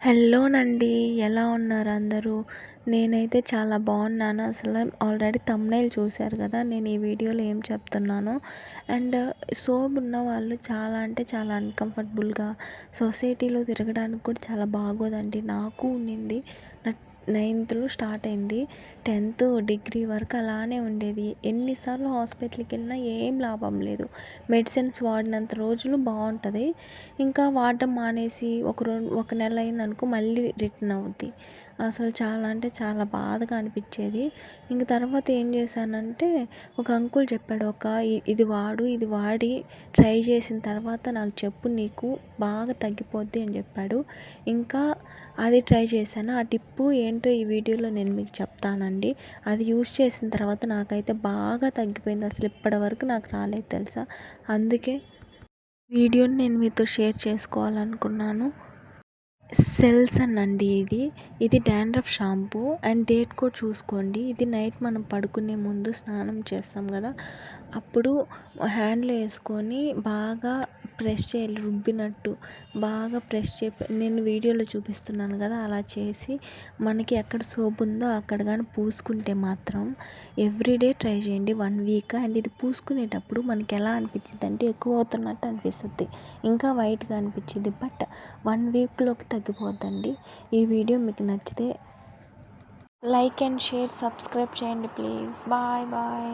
హలోనండి ఎలా ఉన్నారు అందరూ? నేనైతే చాలా బాగున్నాను. అసలు ఆల్రెడీ తమ్నైల్ చూశారు కదా నేను ఈ వీడియోలో ఏం చెప్తున్నాను. అండ్ సోప్ ఉన్న వాళ్ళు చాలా అంటే చాలా అన్కంఫర్టబుల్గా సొసైటీలో తిరగడానికి కూడా చాలా బాగోదండి. నాకు ఉండింది. నా నైన్త్లో స్టార్ట్ అయింది. టెన్త్ డిగ్రీ వరకు అలానే ఉండేది. ఎన్నిసార్లు హాస్పిటల్కి వెళ్ళినా ఏం లాభం లేదు. మెడిసిన్స్ వాడినంత రోజులు బాగుంటుంది ఇంకా వాడడం మానేసి ఒక రెండు ఒక నెల అయిందనుకో మళ్ళీ రిటర్న్ అవుద్ది. అసలు చాలా అంటే చాలా బాధగా అనిపించేది. ఇంక తర్వాత ఏం చేశానంటే ఒక అంకుల్ చెప్పాడు ఒక ఇది వాడు ఇది వాడి ట్రై చేసిన తర్వాత నాకు చెప్పు నీకు బాగా తగ్గిపోద్ది అని చెప్పాడు. ఇంకా అది ట్రై చేశాను. ఆ టిప్పు ఏంటి ఈ వీడియోలో నేను మీకు చెప్తానండి. అది యూజ్ చేసిన తర్వాత నాకైతే బాగా తగ్గిపోయింది. అసలు ఇప్పటి వరకు నాకు రాలేదు తెలుసా? అందుకే వీడియోని నేను మీతో షేర్ చేసుకోవాలనుకున్నాను. సెల్సన్ అండి ఇది. ఇది డాండ్రఫ్ షాంపూ. అండ్ డేట్ కూడా చూసుకోండి. ఇది నైట్ మనం పడుకునే ముందు స్నానం చేస్తాం కదా. అప్పుడు హ్యాండ్లో వేసుకొని బాగా ప్రెస్ చేయాలి రుబ్బినట్టు. బాగా ప్రెస్ చే నేను వీడియోలో చూపిస్తున్నాను కదా అలా చేసి మనకి ఎక్కడ సోప్ ఉందో అక్కడ కానీ పూసుకుంటే మాత్రం ఎవ్రీడే ట్రై చేయండి. One week. అండ్ ఇది పూసుకునేటప్పుడు మనకి ఎలా అనిపించింది అంటే ఎక్కువ అవుతున్నట్టు అనిపిస్తుంది. ఇంకా వైట్గా అనిపించింది బట్ వన్ వీక్లోకి తగ్గిపోద్దండి. ఈ వీడియో మీకు నచ్చితే లైక్ అండ్ షేర్ సబ్స్క్రైబ్ చేయండి ప్లీజ్. Bye bye.